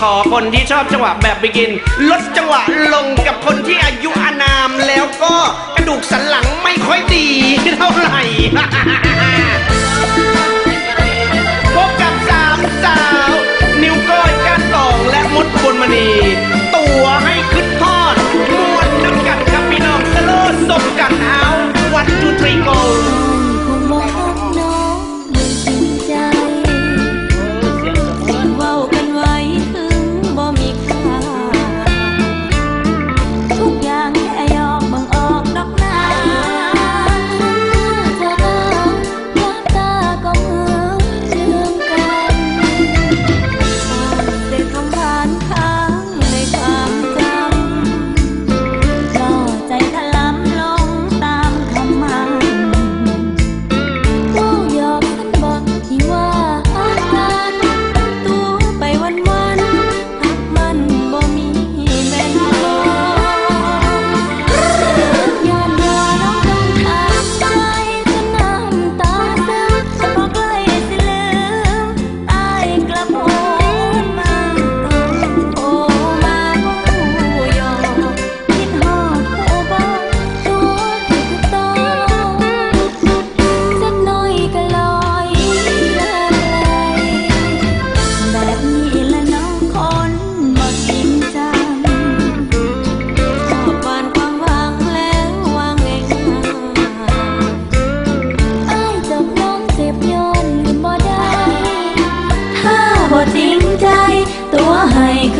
ขอคนที่ชอบจังหวะแบบไปกิน ลดจังหวะลงกับคนที่อายุอานามแล้วก็กระดูกสันหลังไม่ค่อยดีเท่าไหร่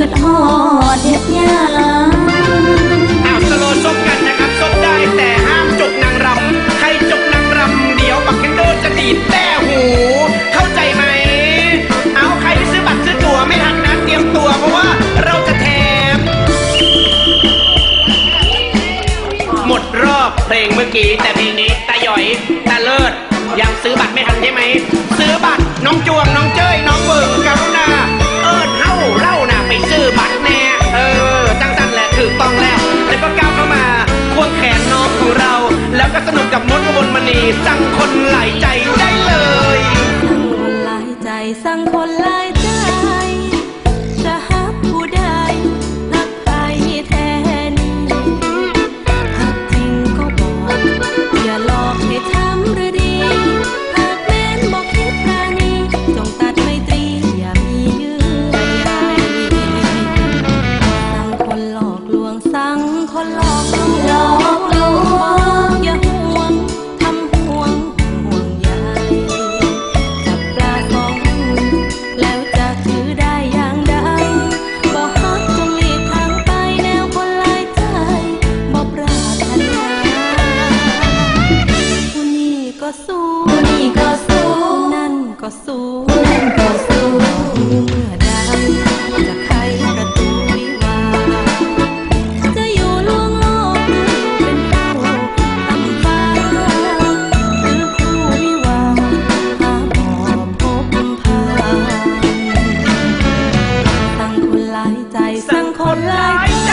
ดหอดเฮ็ดยาอ้าวสโลซบกันนะครับซบได้แต่ห้ามจกนางรำใครจกนางรำเดี๋ยวบักเคนโดจะดีดแต่หู เข้าใจไหม เอาใครที่ซื้อบัตรซื้อตั๋วไม่ทันนะเตรียมตัวเพราะว่าเราจะแถม หมดรอบเพลงเมื่อกี้แต่เพลงนี้ตาหยอยตาเลิศยังซื้อบัตรไม่ทันใช่ไหม ซื้อบัตรน้องจวงน้องเจ้ยน้องเบิร์กับ สู้นี่ก็สู้นั่นก็สู้นั่นก็สู้เมื่อใดจะไขประตูวิวาจะอยู่ลวโลกเป็นผู้ตำฟ้าหรือผู้วิวาตาบอดพบพาตั้งคนหลายใจสั่งคนหลายใจ